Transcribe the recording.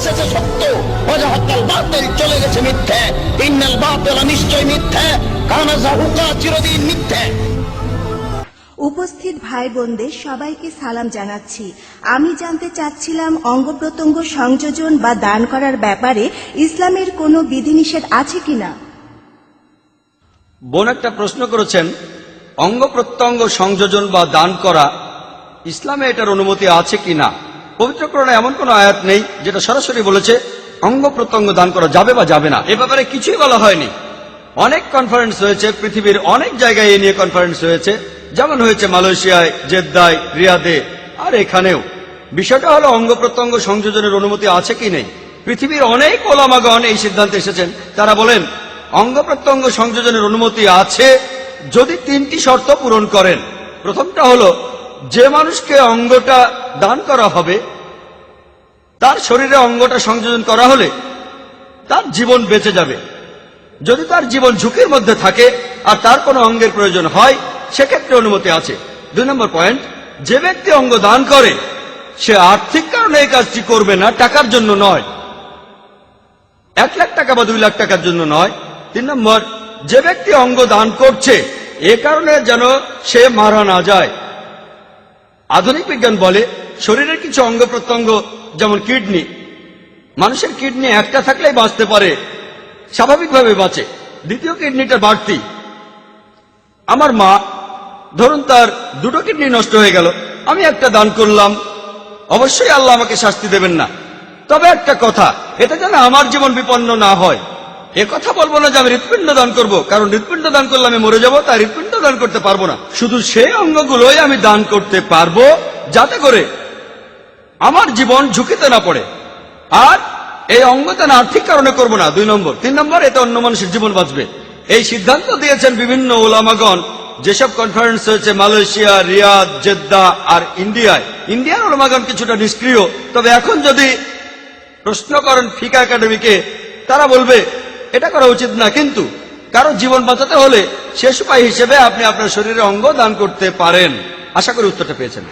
এসেছে সত্য। অজাহাকাল বাতিল চলে গেছে মিথ্যে। ইন্নাল বাতিল নিশ্চয় মিথ্যে। কানা জাহুকা চিরদিন মিথ্যে। উপস্থিত ভাই বোনদের সবাইকে সালাম জানাচ্ছি। আমি জানতে চাচ্ছিলাম অঙ্গ প্রত্যঙ্গ সংযোজন বা দান করার ব্যাপারে ইসলামের কোনো বিধিনিষেধ আছে কিনা? বোন একটা প্রশ্ন করেছেন অঙ্গ প্রত্যঙ্গ সংযোজন বা দান করা ইসলামে এটার অনুমতি আছে কি না পবিত্রকরণে এমন কোন আয়াত নেই যেটা সরাসরি বলেছে, অঙ্গ প্রত্যঙ্গ দান করা যাবে বা যাবে না। এ ব্যাপারে কিছুই বলা হয়নি। অনেক কনফারেন্স হয়েছে, পৃথিবীর অনেক জায়গায় এ নিয়ে কনফারেন্স হয়েছে। যেমন হয়েছে মালয়েশিয়ায়, জেদ্দায়, রিয়াদে, আর এখানেও। বিষয়টা হলো অঙ্গ প্রত্যঙ্গ সংযোজনের অনুমতি আছে কি নেই? পৃথিবীর অনেক ওলামাগণ এই সিদ্ধান্তে এসেছেন। তারা বলেন, অঙ্গ প্রত্যঙ্গ সংযোজনের অনুমতি আছে যদি তিনটি শর্ত পূরণ করেন। প্রথমটা হলো যে মানুষকে অঙ্গটা দান করা হবে, তার শরীরে অঙ্গটা সংযোজন করা হলে তার জীবন বেঁচে যাবে। যদি তার জীবন ঝুঁকির মধ্যে থাকে আর তার কোনো অঙ্গের প্রয়োজন হয়, সেক্ষেত্রে অনুমতি আছে। দুই নম্বর পয়েন্ট, যে ব্যক্তি অঙ্গ দান করে, সে আর্থিক কারণে এই কাজটি করবে না, টাকার জন্য নয়। এক লাখ টাকা বা দুই লাখ টাকার জন্য নয়। তিন নম্বর, যে ব্যক্তি অঙ্গ দান করছে, এ কারণে যেন সে মারা না যায়। আধুনিক বিজ্ঞান বলে শরীরের কিছু অঙ্গ প্রত্যঙ্গ, যেমন কিডনি, মানুষের কিডনি একটা থাকলেই বাঁচতে পারে, স্বাভাবিকভাবে বাঁচে। দ্বিতীয় কিডনিটা বাড়তি। আমার মা, ধরুন তার দুটো কিডনি নষ্ট হয়ে গেল, আমি একটা দান করলাম। অবশ্যই আল্লাহ আমাকে শাস্তি দেবেন না। তবে একটা কথা এটা যেন আমার জীবন বিপন্ন না হয়। এ কথা বলব না যে আমি হৃৎপিণ্ড দান করব, কারণ হৃৎপিণ্ড দান করলে আমি মরে যাব, তাই হৃৎপিণ্ড দান করতে পারব না। শুধু সেই অঙ্গগুলোই আমি দান করতে পারব, যাতে করে আমার জীবন ঝুঁকিতে না পড়ে। আর এই অঙ্গদান আর্থিক কারণে করব না। দুই নম্বর। তিন নম্বর এতে অন্য মানুষের জীবন বাঁচবে। এই সিদ্ধান্ত দিয়েছেন বিভিন্ন ওলামাগণ। যেসব কনফারেন্স হয়েছে, মালয়েশিয়া, রিয়াদ, জেদ্দা আর ইন্ডিয়ায়। ইন্ডিয়ার ওলামাগণ কিছুটা নিষ্ক্রিয়। তবে এখন যদি প্রশ্ন করেন ফিকা একাডেমিকে, তারা বলবে, এটা করা উচিত না। কিন্তু কারও জীবন বাঁচাতে হলে শেষ উপায় হিসেবে আপনি আপনার শরীরে অঙ্গ দান করতে পারেন। আশা করি উত্তরটা পেয়েছেন।